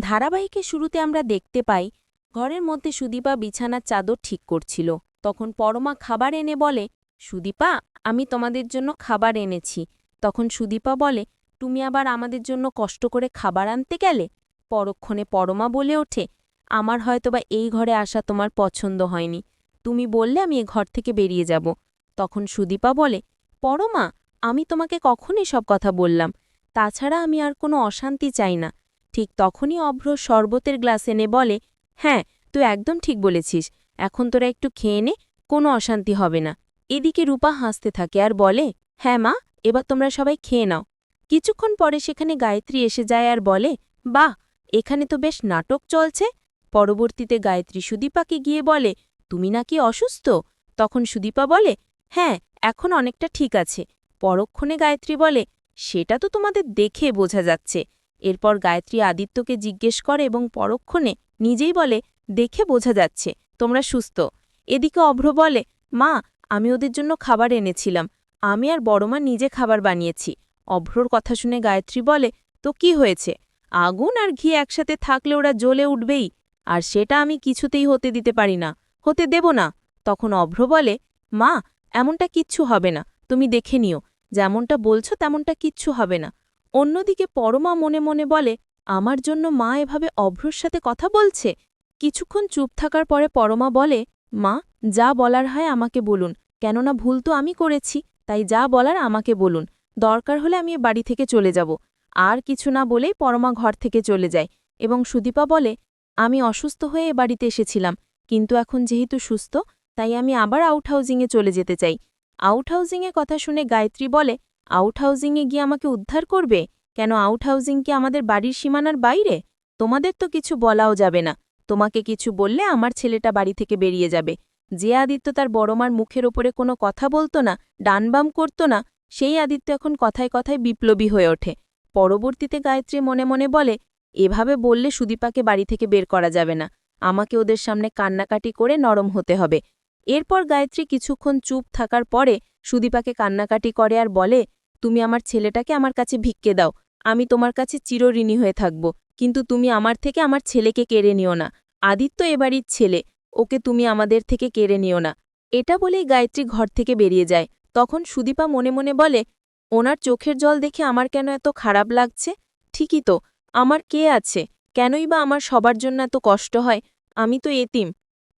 ধারাবাহিকের শুরুতে আমরা দেখতে পাই, ঘরের মধ্যে সুদীপা বিছানার চাদর ঠিক করছিল। তখন পরমা খাবার এনে বলে, সুদীপা, আমি তোমাদের জন্য খাবার এনেছি। তখন সুদীপা বলে, তুমি আবার আমাদের জন্য কষ্ট করে খাবার আনতে গেলে? পরক্ষণে পরমা বলে ওঠে, আমার হয়তোবা এই ঘরে আসা তোমার পছন্দ হয়নি। তুমি বললে আমি এ ঘর থেকে বেরিয়ে যাব। তখন সুদীপা বলে, পরমা, আমি তোমাকে কখনই সব কথা বললাম। তাছাড়া আমি আর কোনো অশান্তি চাই না। ঠিক তখনই অভ্র শরবতের গ্লাস এনে বলে হ্যাঁ তুই একদম ঠিক বলেছিস। এখন তোরা একটু খেয়ে নে, কোনো অশান্তি হবে না। এদিকে রূপা হাসতে থাকে আর বলে হ্যাঁ মা, এবার তোমরা সবাই খেয়ে নাও। কিছুক্ষণ পরে সেখানে গায়ত্রী এসে যায় আর বলে, বাহ, এখানে তো বেশ নাটক চলছে। পরবর্তীতে গায়ত্রী সুদীপাকে গিয়ে বলে, তুমি নাকি অসুস্থ? তখন সুদীপা বলে হ্যাঁ এখন অনেকটা ঠিক আছে। পরক্ষণে গায়ত্রী বলে, সেটা তো তোমাদের দেখে বোঝা যাচ্ছে। এরপর গায়ত্রী আদিত্যকে জিজ্ঞেস করে এবং পরক্ষণে নিজেই বলে, দেখে বোঝা যাচ্ছে, তোমরা সুস্থ। এদিকে অভ্র বলে, মা, আমি ওদের জন্য খাবার এনেছিলাম, আমি আর বড়মা নিজে খাবার বানিয়েছি। অভ্রর কথা শুনে গায়ত্রী বলে, তো কি হয়েছে? আগুন আর ঘি একসাথে থাকলে ওরা জ্বলে উঠবেই, আর সেটা আমি কিছুতেই হতে দিতে পারি না, হতে দেব না। তখন অভ্র বলে, মা, এমনটা কিচ্ছু হবে না, তুমি দেখে নিও, যেমনটা বলছো তেমনটা কিচ্ছু হবে না। অন্যদিকে পরমা মনে মনে বলে, আমার জন্য মা এভাবে অভ্রর সাথে কথা বলছে? কিছুক্ষণ চুপ থাকার পরে পরমা বলে, মা, যা বলার হয় আমাকে বলুন। কেননা ভুল তো আমি করেছি, তাই যা বলার আমাকে বলুন। দরকার হলে আমি বাড়ি থেকে চলে যাব। আর কিছু না বলেই পরমা ঘর থেকে চলে যায় এবং সুদীপা বলে, আমি অসুস্থ হয়ে এ বাড়িতে এসেছিলাম, কিন্তু এখন যেহেতু সুস্থ, তাই আমি আবার আউট হাউজিংয়ে চলে যেতে চাই। আউট হাউজিংয়ে কথা শুনে গায়ত্রী বলে আউট হাউজিংয়ে গিয়ে আমাকে উদ্ধার করবে? কেন আউট হাউজিং কি আমাদের বাড়ির সীমানার বাইরে? তোমাদের তো কিছু বলাও যাবে না। তোমাকে কিছু বললে আমার ছেলেটা বাড়ি থেকে বেরিয়ে যাবে। যে আদিত্য তার বড়মার মুখের ওপরে কোনো কথা বলতো না ডানবাম করত না, সেই আদিত্য এখন কথায় কথায় বিপ্লবী হয়ে ওঠে। পরবর্তীতে গায়ত্রী মনে মনে বলে, এভাবে বললে সুদীপাকে বাড়ি থেকে বের করা যাবে না। আমাকে ওদের সামনে কান্নাকাটি করে নরম হতে হবে। এরপর গায়ত্রী কিছুক্ষণ চুপ থাকার পরে সুদীপাকে কান্নাকাটি করে আর বলে তুমি আমার ছেলেটাকে আমার কাছে ভিক্ষে দাও। আমি তোমার কাছে চিরঋণী হয়ে থাকব, কিন্তু তুমি আমার থেকে আমার ছেলেকে কেড়ে নিও না। আদিত্য এবাড়ির ছেলে, ওকে তুমি আমাদের থেকে কেড়ে নিও না। এটা বলেই গায়ত্রী ঘর থেকে বেরিয়ে যায়। তখন সুদীপা মনে মনে বলে, ওনার চোখের জল দেখে আমার কেন এত খারাপ লাগছে? ঠিকই তো, আমার কে আছে? কেনই বা আমার সবার জন্য এত কষ্ট হয়? আমি তো এতিম।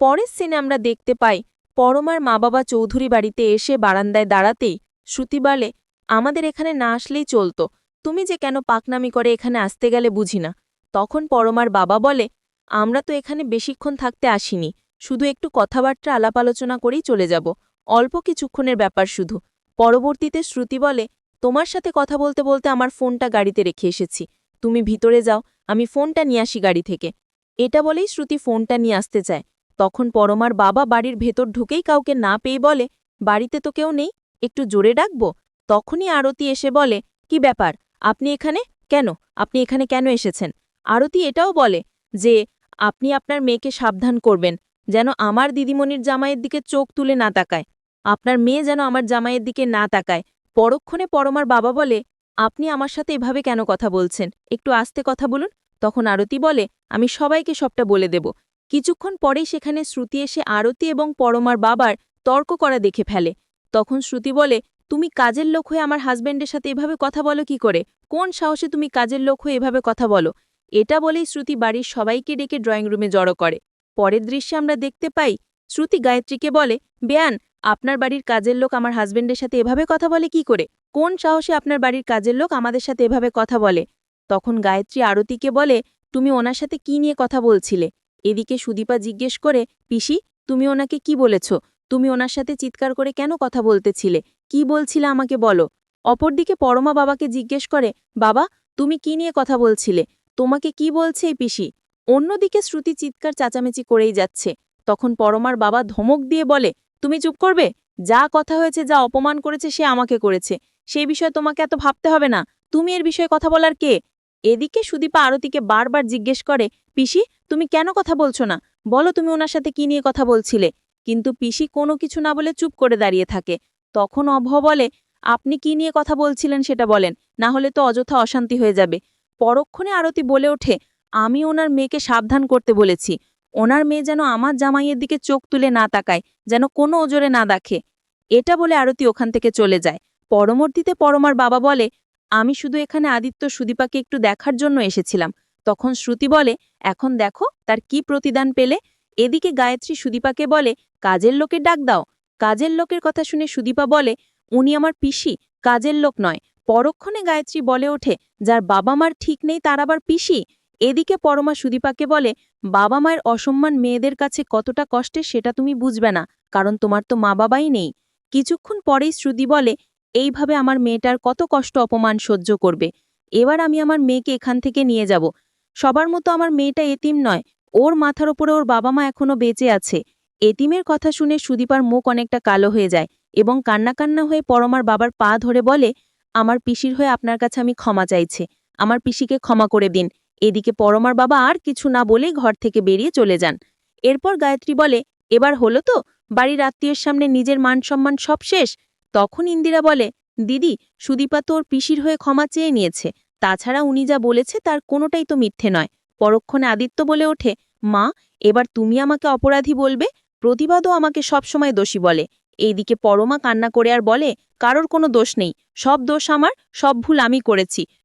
পরের সিনে আমরা দেখতে পাই, পরমার মা বাবা চৌধুরী বাড়িতে এসে বারান্দায় দাঁড়াতেই শ্রুতি বলে আমাদের এখানে না আসলেই চলতো। তুমি যে কেন পাকনামি করে এখানে আসতে গেলে বুঝি না। তখন পরমার বাবা বলে, আমরা তো এখানে বেশিক্ষণ থাকতে আসিনি। শুধু একটু কথাবার্তা আলাপ আলোচনা করেই চলে যাব। অল্প কিছুক্ষণের ব্যাপার শুধু। পরবর্তীতে শ্রুতি বলে, তোমার সাথে কথা বলতে বলতে আমার ফোনটা গাড়িতে রেখে এসেছি। তুমি ভিতরে যাও, আমি ফোনটা নিয়ে আসি গাড়ি থেকে। এটা বলেই শ্রুতি ফোনটা নিয়ে আসতে চায়। তখন পরমার বাবা বাড়ির ভেতর ঢুকেই কাউকে না পেয়ে বলে, বাড়িতে তো কেউ নেই, একটু জোরে ডাকবো? তখনই আরতি এসে বলে, কি ব্যাপার? আপনি এখানে? কেন? আপনি এখানে কেন এসেছেন? আরতি এটাও বলে যে, আপনি আপনার মেয়েকে সাবধান করবেন, যেন আমার দিদিমণির জামাইয়ের দিকে চোখ তুলে না তাকায়। আপনার মেয়ে যেন আমার জামাইয়ের দিকে না তাকায়। পরক্ষণে পরমার বাবা বলে, আপনি আমার সাথে এভাবে কেন কথা বলছেন? একটু আস্তে কথা বলুন। তখন আরতি বলে, আমি সবাইকে সবটা বলে দেব। কিছুক্ষণ পরেই সেখানে শ্রুতি এসে আরতি এবং পরমার বাবার তর্ক করা দেখে ফেলে। তখন শ্রুতি বলে তুমি কাজের লোক হয়ে আমার হাজব্যান্ডের সাথে এভাবে কথা বলো কি করে? কোন সাহসে তুমি কাজের লোক হয়ে এভাবে কথা বলো? এটা বলেই শ্রুতি বাড়ির সবাইকে ডেকে ড্রয়িং রুমে জড়ো করে। পরের দৃশ্যে আমরা দেখতে পাই, শ্রুতি গায়ত্রীকে বলে, বেয়ান, আপনার বাড়ির কাজের লোক আমার হাজব্যান্ডের সাথে এভাবে কথা বলে কি করে? কোন সাহসে আপনার বাড়ির কাজের লোক আমাদের সাথে এভাবে কথা বলে? তখন গায়ত্রী আরতিকে বলে, তুমি ওনার সাথে কি নিয়ে কথা বলছিলে? এদিকে সুদীপা জিজ্ঞেস করে, পিসি, তুমি ওনাকে কি বলেছ? তুমি ওনার সাথে চিৎকার করে কেন কথা বলতেছিলে? কি বলছিলে আমাকে বলো? অপরদিকে পরমা বাবাকে জিজ্ঞেস করে, বাবা, তুমি কি নিয়ে কথা বলছিলে? তোমাকে কি বলছে এই পিসি? অন্যদিকে শ্রুতি চিৎকার চাচামেচি করেই যাচ্ছে। তখন পরমার বাবা ধমক দিয়ে বলে, তুমি চুপ করবে? যা কথা হয়েছে, যা অপমান করেছে, সে আমাকে করেছে। সেই বিষয়ে তোমাকে এত ভাবতে হবে না। তুমি এর বিষয়ে কথা বলার কে? এদিকে সুদীপা আরতিকে বারবার জিজ্ঞেস করে, পিসি, তুমি কেন কথা বলছো না? বলো তুমি ওনার সাথে কি নিয়ে কথা বলছিলে? কিন্তু পিসি কোনো কিছু না বলে চুপ করে দাঁড়িয়ে থাকে। তখন অভয় বলে, আপনি কি নিয়ে কথা বলছিলেন সেটা বলেন, না হলে তো অযথা অশান্তি হয়ে যাবে। পরক্ষণে আরতি বলে ওঠে, আমি ওনার মেয়েকে সাবধান করতে বলেছি। ওনার মেয়ে যেন আমার জামাইয়ের দিকে চোখ তুলে না তাকায়, যেন কোনো ওজোরে না দেখে। এটা বলে আরতি ওখান থেকে চলে যায়। পরমর্তীতে পরমার বাবা বলে, আমি শুধু এখানে আদিত্য সুদীপাকে একটু দেখার জন্য এসেছিলাম। তখন শ্রুতি বলে, এখন দেখো, তার কি প্রতিদান পেলে? এদিকে গায়ত্রী সুদীপাকে বলে, কাজের লোকের ডাক দাও। কাজের লোকের কথা শুনে সুদীপা বলে, উনি আমার পিসি, কাজের লোক নয়। পরক্ষণে গায়ত্রী বলে ওঠে, যার বাবা মার ঠিক নেই তার আবার পিসি? এদিকে পরমা সুদীপাকে বলে বাবা মায়ের অসম্মান মেয়েদের কাছে কতটা কষ্টে সেটা তুমি বুঝবে না, কারণ তোমার তো মা বাবাই নেই। কিছুক্ষণ পরেই শ্রুতি বলে, এইভাবে আমার মেয়েটার কত কষ্ট অপমান সহ্য করবে। এবার আমি আমার মেয়েকে এখান থেকে নিয়ে যাব। সবার মতো আমার মেয়েটা এতিম নয়, ওর মাথার ওপরে ওর বাবা মা এখনও বেঁচে আছে। এতিমের কথা শুনে সুদীপার মুখ অনেকটা কালো হয়ে যায় এবং কান্না কান্না হয়ে পরমার বাবার পা ধরে বলে, আমার পিসির হয়ে আপনার কাছে আমি ক্ষমা চাইছে। আমার পিসিকে ক্ষমা করে দিন। এদিকে পরমার বাবা আর কিছু না বলেই ঘর থেকে বেরিয়ে চলে যান। এরপর গায়ত্রী বলে, এবার হলো তো, বাড়ির আত্মীয়ের সামনে নিজের মান সম্মান সব শেষ? তখন ইন্দিরা বলে, দিদি, সুদীপা তো ওর পিসির হয়ে ক্ষমা চেয়ে নিয়েছে। তাছাড়া উনি যা বলেছে তার কোনোটাই তো মিথ্যে নয়। পরক্ষণে আদিত্য বলে ওঠে, মা, এবার তুমি আমাকে অপরাধী বলবে? প্রতিবাদও আমাকে সবসময় দোষী বলে। এইদিকে পরমা কান্না করে আর বলে, কারোর কোনো দোষ নেই। সব দোষ আমার, সব ভুল আমি করেছি।